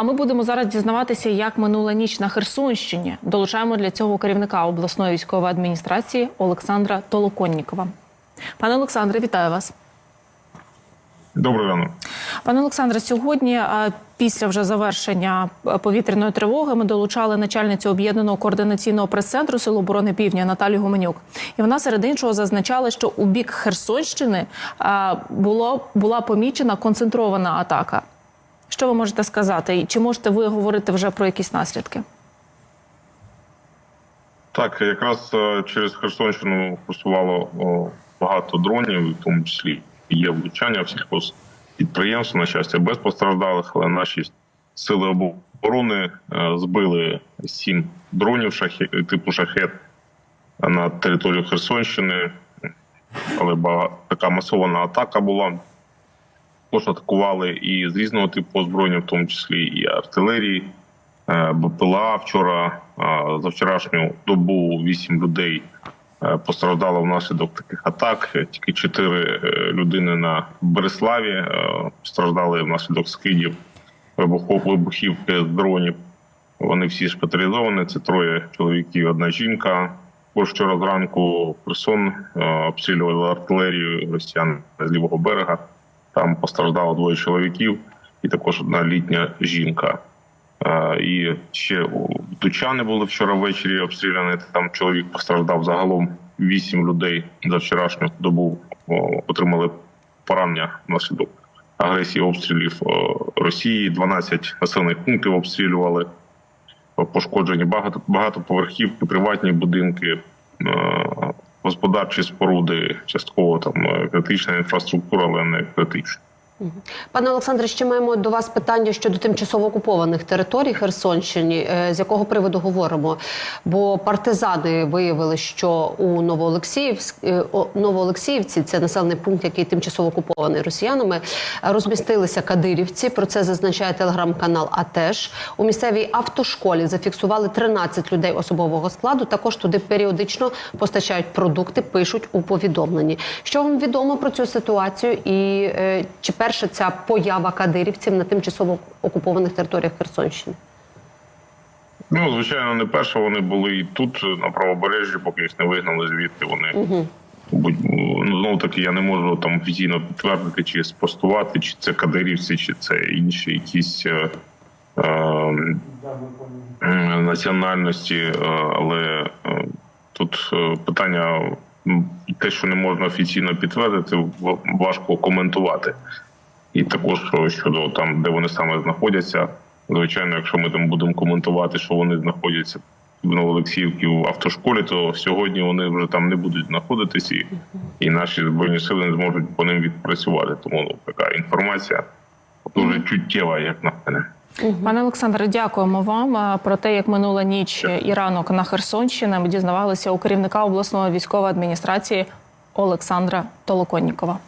А ми будемо зараз дізнаватися, як минула ніч на Херсонщині. Долучаємо для цього керівника обласної військової адміністрації Олександра Толоконнікова. Пане Олександре, вітаю вас. Добрий ранок. Пане Олександре, сьогодні після вже завершення е, повітряної тривоги ми долучали начальницю об'єднаного координаційного прес-центру Сил оборони Півдня Наталію Гуменюк. І вона серед іншого зазначала, що у бік Херсонщини було була помічена концентрована атака. Що ви можете сказати? Чи можете ви говорити вже про якісь наслідки? Так, якраз е, через Херсонщину курсувало о, багато дронів, в тому числі є влучання всіх підприємств, на щастя, без постраждалих, але наші сили оборони е, збили сім дронів шахе- типу шахет на територію Херсонщини. Але така масована атака була. Також атакували і з різного типу озброєння, в тому числі і артилерії, е, БПЛА. Вчора е, за вчорашню добу вісім людей е, постраждало внаслідок таких атак. Тільки чотири людини на Береславі постраждали внаслідок скидів вибухівки з дронів. Вони всі шпиталізовані. Це троє чоловіків, одна жінка. Також вчора зранку Херсон обстрілювали артилерію росіян з лівого берега. Там постраждало двоє чоловіків, і також одна літня жінка. Е, І ще Тучани були вчора ввечері обстріляні. Там чоловік постраждав загалом вісім людей за вчорашню добу отримали поранення внаслідок агресії обстрілів Росії. 12 населених пунктів обстрілювали. Пошкоджені багато багатоповерхівки, приватні будинки, е, господарчі споруди, частково там е, критична інфраструктура, але не критична. Пане Олександре, ще маємо до вас питання щодо тимчасово окупованих територій Херсонщини. Е, З якого приводу говоримо? Бо партизани виявили, що у е, Новоолексіївці, це населений пункт, який тимчасово окупований росіянами, розмістилися кадирівці. Про це зазначає телеграм-канал. АТЕШ. у місцевій автошколі зафіксували 13 людей особового складу. Також туди періодично постачають продукти, пишуть у повідомленні. Що вам відомо про цю ситуацію? І е, чи перша ця поява кадирівців на тимчасово окупованих територіях Херсонщини? Ну, звичайно, не перше. Вони були і тут, на правобережжі, поки їх не вигнали звідти. Вони будь ну знову таки я не можу там офіційно підтвердити чи спростувати, чи це кадирівці, чи це інші якісь е, е, національності, е, але е, тут е, питання. Те, що не можна офіційно підтвердити, важко коментувати. І також щодо там, де вони саме знаходяться. Звичайно, якщо ми там будемо коментувати, що вони знаходяться в Новоолексіївці в автошколі, то сьогодні вони вже там не будуть знаходитися, і, і наші збройні сили не зможуть по ним відпрацювати. Тому ну, така інформація дуже чуттєва, як на мене. Пане Олександре, дякуємо вам про те, як минула ніч і ранок на Херсонщині. Ми дізнавалися у керівника обласної військової адміністрації Олександра Толоконнікова.